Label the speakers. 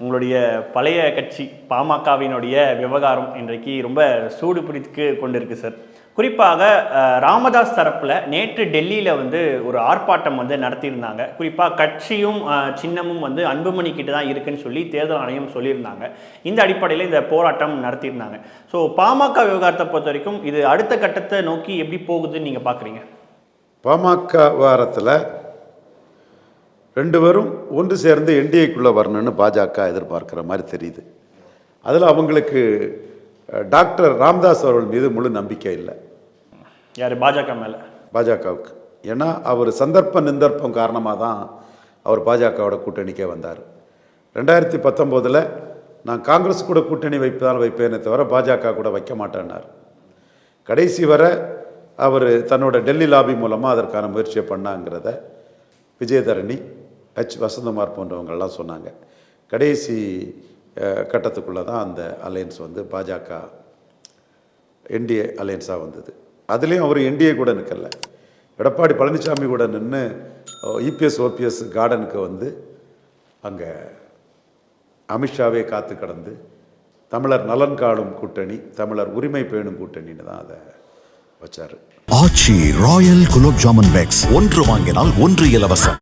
Speaker 1: உங்களுடைய பழைய கட்சி பாமகவினுடைய விவகாரம் இன்றைக்கு ரொம்ப சூடு பிடித்து கொண்டிருக்கு சார் குறிப்பாக ராமதாஸ் தரப்பில் நேற்று டெல்லியில் வந்து ஒரு ஆர்ப்பாட்டம் வந்து நடத்தியிருந்தாங்க. குறிப்பாக கட்சியும் சின்னமும் வந்து அன்புமணி கிட்ட தான் இருக்குன்னு சொல்லி தேர்தல் ஆணையம் சொல்லியிருந்தாங்க. இந்த அடிப்படையில் இந்த போராட்டம் நடத்தியிருந்தாங்க. ஸோ பாமக விவகாரத்தை பொறுத்த வரைக்கும் இது அடுத்த கட்டத்தை நோக்கி எப்படி போகுதுன்னு நீங்கள் பார்க்குறீங்க
Speaker 2: பாமக வாரத்தில் ரெண்டு பேரும் ஒன்று சேர்ந்து என்டிஏக்குள்ளே வரணும்னு பாஜக எதிர்பார்க்குற மாதிரி தெரியுது. அதில் அவங்களுக்கு டாக்டர் ராம்தாஸ் அவர்கள் மீது முழு நம்பிக்கை இல்லை.
Speaker 1: யார்? பாஜக மேல.
Speaker 2: பாஜகவுக்கு. ஏன்னா அவர் சந்தர்ப்ப நிந்தர்ப்பம் காரணமாக தான் அவர் பாஜகவோட கூட்டணிக்கே வந்தார். ரெண்டாயிரத்தி பத்தொம்போதில் நான் காங்கிரஸ் கூட கூட்டணி வைப்பதால் வைப்பேனே தவிர பாஜக கூட வைக்க மாட்டேன்னார். கடைசி வரை அவர் தன்னோட டெல்லி லாபி மூலமாக அதற்கான முயற்சியை பண்ணாங்கிறத விஜயதரணி ஹச் வசந்தமார் போன்றவங்கள்லாம் சொன்னாங்க. கடைசி கட்டத்துக்குள்ளே தான் அந்த அலையன்ஸ் வந்து பாஜக என்டிஏ அலையன்ஸாக வந்தது. அதுலேயும் அவர் என்டிஏ கூட நிற்கல எடப்பாடி பழனிசாமி கூட நின்று இபிஎஸ் ஓபிஎஸ் கார்டனுக்கு வந்து அங்கே அமித்ஷாவே காத்து கடந்து தமிழர் நலன் காடும் கூட்டணி தமிழர் உரிமை பேணும் கூட்டணின்னு தான் அதை வச்சார்.
Speaker 3: Aachi royal gulab jamun packs. ஒன்று வாங்கினால் ஒன்று இலவசம்.